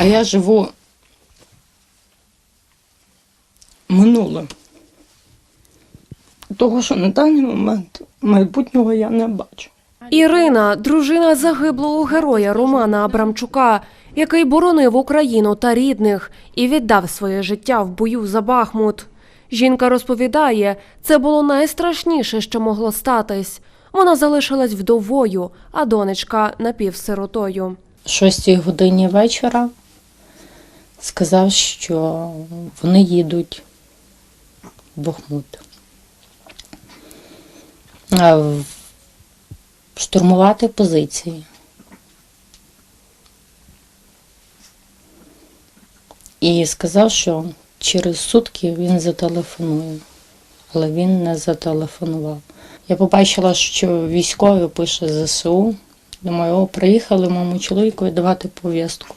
А я живу минулим. Того, що на даний момент майбутнього я не бачу. Ірина, дружина загиблого героя Романа Абрамчука, який боронив Україну та рідних і віддав своє життя в бою за Бахмут. Жінка розповідає, це було найстрашніше, що могло статись. Вона залишилась вдовою, а донечка напівсиротою. О 6 годині вечора сказав, що вони їдуть в Бахмут. Штурмувати позиції. І сказав, що через сутки він зателефонує, але він не зателефонував. Я побачила, що військовий пише ЗСУ. Думаю, о, приїхали моєму чоловіку давати повістку.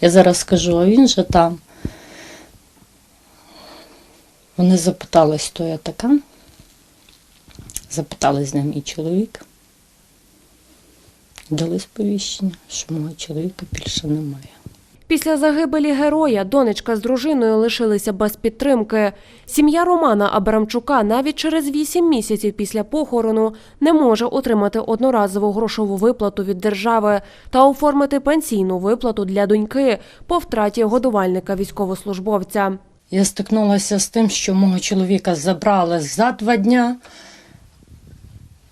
Я зараз скажу, а він же там. Вони запитали, хто я така. Запитали з ним і чоловік. Дали сповіщення, що мого чоловіка більше немає. Після загибелі героя донечка з дружиною лишилися без підтримки. Сім'я Романа Абрамчука навіть через вісім місяців після похорону не може отримати одноразову грошову виплату від держави та оформити пенсійну виплату для доньки по втраті годувальника військовослужбовця. Я стикнулася з тим, що мого чоловіка забрали за два дня,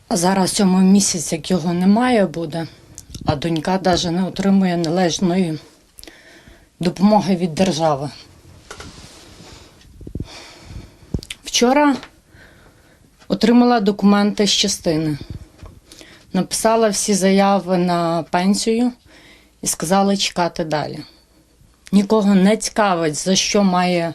а зараз сьомий місяць, як його немає, буде, а донька навіть не отримує належної допомоги від держави. Вчора отримала документи з частини, написала всі заяви на пенсію і сказала чекати далі. Нікого не цікавить, за що має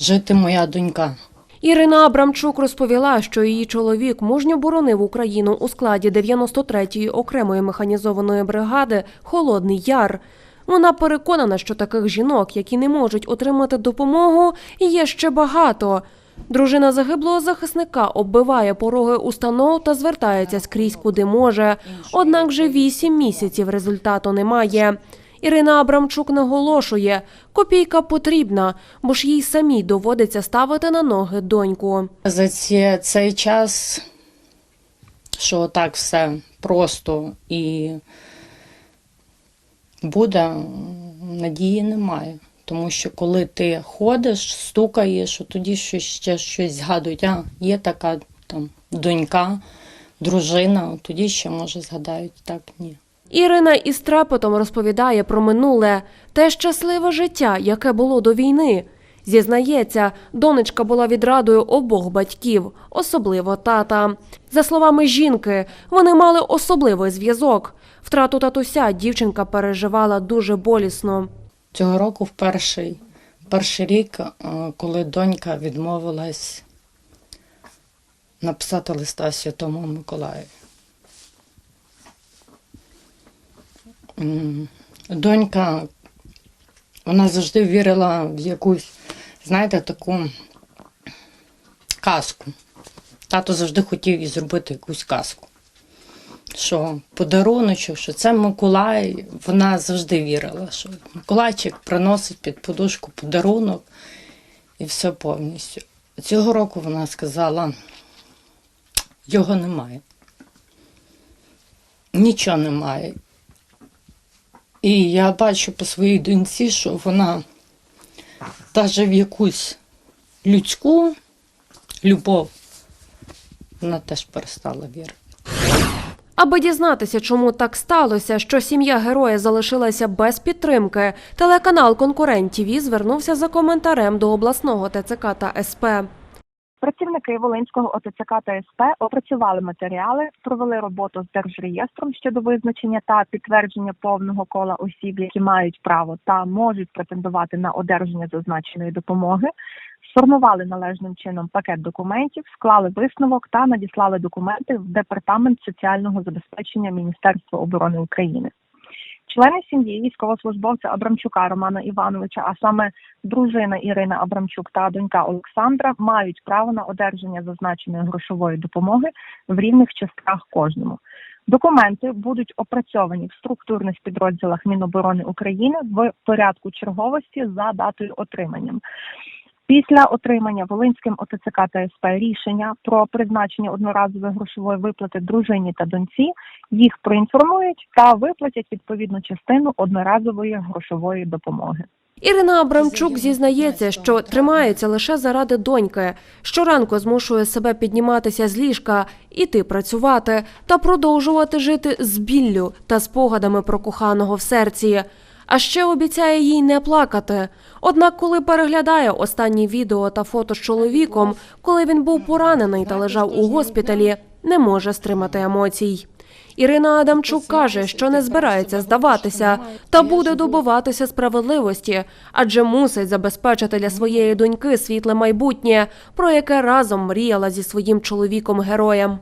жити моя донька. Ірина Абрамчук розповіла, що її чоловік мужньо боронив Україну у складі 93-ї окремої механізованої бригади Холодний Яр. Вона переконана, що таких жінок, які не можуть отримати допомогу, є ще багато. Дружина загиблого захисника оббиває пороги установ та звертається скрізь, куди може. Однак вже вісім місяців результату немає. Ірина Абрамчук наголошує, копійка потрібна, бо ж їй самій доводиться ставити на ноги доньку. За ці, цей час, що так все просто і буде, надії немає. Тому що коли ти ходиш, стукаєш, то тоді щось ще щось згадують. А, є така там донька, дружина, тоді ще може згадають, так ні. Ірина із трепетом розповідає про минуле, те щасливе життя, яке було до війни. Зізнається, донечка була відрадою обох батьків, особливо тата. За словами жінки, вони мали особливий зв'язок. Втрату татуся дівчинка переживала дуже болісно. Цього року в перший, перший рік, е, коли донька відмовилась написати листа Святому Миколаю. Донька, вона завжди вірила в якусь, знаєте, таку казку. Тато завжди хотів їй зробити якусь казку. Що подаруночок, що це Миколай, вона завжди вірила, що Миколайчик приносить під подушку подарунок і все повністю. Цього року вона сказала, його немає. Нічого немає. І я бачу по своїй доньці, що вона навіть в якусь людську любов, вона теж перестала вірити. Аби дізнатися, чому так сталося, що сім'я героя залишилася без підтримки, телеканал Конкурент ТІВІ звернувся за коментарем до обласного ТЦК та СП. Працівники Волинського ОТЦК та СП опрацювали матеріали, провели роботу з держреєстром щодо визначення та підтвердження повного кола осіб, які мають право та можуть претендувати на одержання зазначеної допомоги. Сформували належним чином пакет документів, склали висновок та надіслали документи в департамент соціального забезпечення Міністерства оборони України. Члени сім'ї військовослужбовця Абрамчука Романа Івановича, а саме дружина Ірина Абрамчук та донька Олександра, мають право на одержання зазначеної грошової допомоги в рівних частках кожному. Документи будуть опрацьовані в структурних підрозділах Міноборони України в порядку черговості за датою отримання. Після отримання Волинським ОТЦК та СП рішення про призначення одноразової грошової виплати дружині та доньці, їх проінформують та виплатять відповідну частину одноразової грошової допомоги. Ірина Абрамчук зізнається, що тримається лише заради доньки. Щоранку змушує себе підніматися з ліжка, іти працювати та продовжувати жити з біллю та спогадами про коханого в серці. А ще обіцяє їй не плакати. Однак, коли переглядає останні відео та фото з чоловіком, коли він був поранений та лежав у госпіталі, не може стримати емоцій. Ірина Адамчук каже, що не збирається здаватися та буде добиватися справедливості, адже мусить забезпечити для своєї доньки світле майбутнє, про яке разом мріяла зі своїм чоловіком героєм.